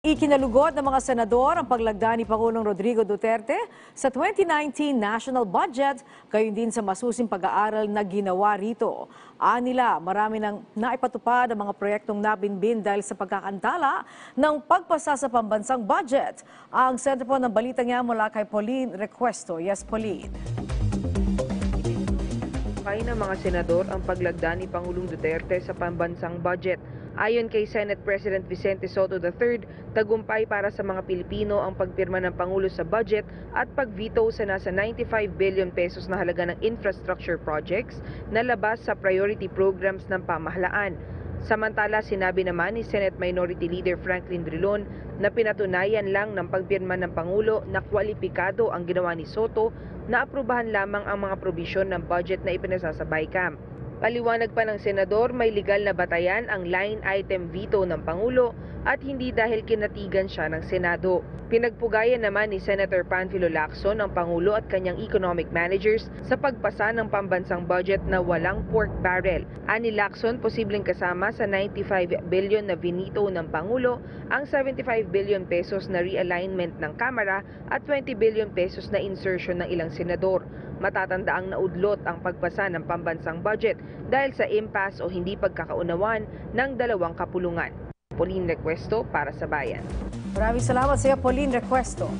Ikinalugod ng mga senador ang paglagda ni Pangulong Rodrigo Duterte sa 2019 national budget, gayon din sa masusing pag-aaral na ginawa rito. Anila, marami nang naipatupad ang mga proyektong nabinbin dahil sa pagkakantala ng pagpasa sa pambansang budget. Ang sentro po ng balita niya mula kay Pauline Requesto. Yes, Pauline. Kaya ng mga senador ang paglagda ni Pangulong Duterte sa pambansang budget. Ayon kay Senate President Vicente Soto III, tagumpay para sa mga Pilipino ang pagpirma ng Pangulo sa budget at pag-veto sa nasa 95 billion pesos na halaga ng infrastructure projects na labas sa priority programs ng pamahalaan. Samantala, sinabi naman ni Senate Minority Leader Franklin Drilon na pinatunayan lang ng pagpirma ng Pangulo na kwalipikado ang ginawa ni Soto na aprubahan lamang ang mga probisyon ng budget na ipinasasabay kam. Paliwanag pa ng senador, may legal na batayan ang line item veto ng Pangulo at hindi dahil kinatigan siya ng Senado. Pinagpugayan naman ni Senator Panfilo Lacson ang Pangulo at kanyang economic managers sa pagpasa ng pambansang budget na walang pork barrel. Ani Lacson, posibleng kasama sa 95 billion na vinito ng Pangulo ang 75 billion pesos na realignment ng Kamara at 20 billion pesos na insertion ng ilang senador. Matatanda ang naudlot ang pagpasa ng pambansang budget dahil sa impasse o hindi pagkakaunawan ng dalawang kapulungan. Pauline Requesto para sa Bayan. Maraming salamat sa iyo, Pauline Requesto.